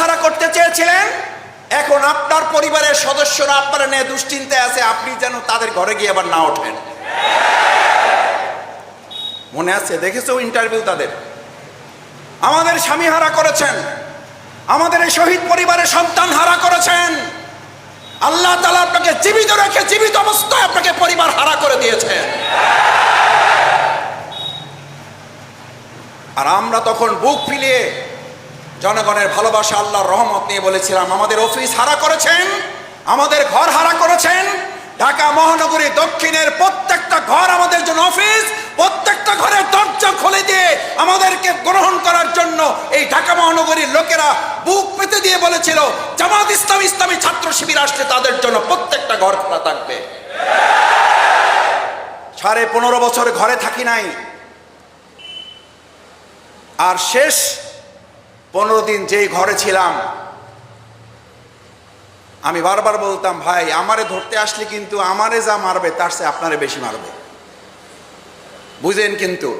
ছাড়া করতে চেয়েছিলেন? এখন আপনার পরিবারের সদস্যরা আপনারা নিয়ে দুশ্চিন্তায় আছে, আপনি যেন তাদের ঘরে গিয়ে আবার না ওঠেন। মনে আছে? দেখেছ ইন্টারভিউ তাদের? আমাদের স্বামী হারা করেছেন। আমাদের এই শহীদ পরিবারের সন্তান হারা করেছেন। আল্লাহ তালা আপনাকে জীবিত রেখে জীবিত অবস্থায় আপনাকে পরিবার হারা করে দিয়েছেন আর আমরা তখন বুক ফিলিয়ে জনগণের ভালোবাসা আল্লাহর রহমত নিয়ে বলেছিলাম, আমাদের অফিস হারা করেছেন, আমাদের ঘর হারা করেছেন, ঢাকা মহানগরী দক্ষিণের প্রত্যেকটা ঘর আমাদের জন্য অফিস, প্রত্যেকটা ঘরের দরজা খুলে দিয়ে আমাদেরকে গ্রহণ করার জন্য এই ঢাকা মহানগরীর লোকেরা বুক পেতে দিয়ে বলেছিল, জামাত ইসলাম ইসলামী ছাত্র শিবির আসলে তাদের জন্য প্রত্যেকটা ঘর খোলা থাকবে। সাড়ে পনেরো বছর ঘরে থাকি নাই। আর শেষ পনেরো দিন যেই ঘরে ছিলাম, আমি বারবার বলতাম, ভাই, আমারে ধরতে আসলে কিন্তু আমারে যা মারবে তার সে আপনারে বেশি মারবে। বুঝেন কিন্তু?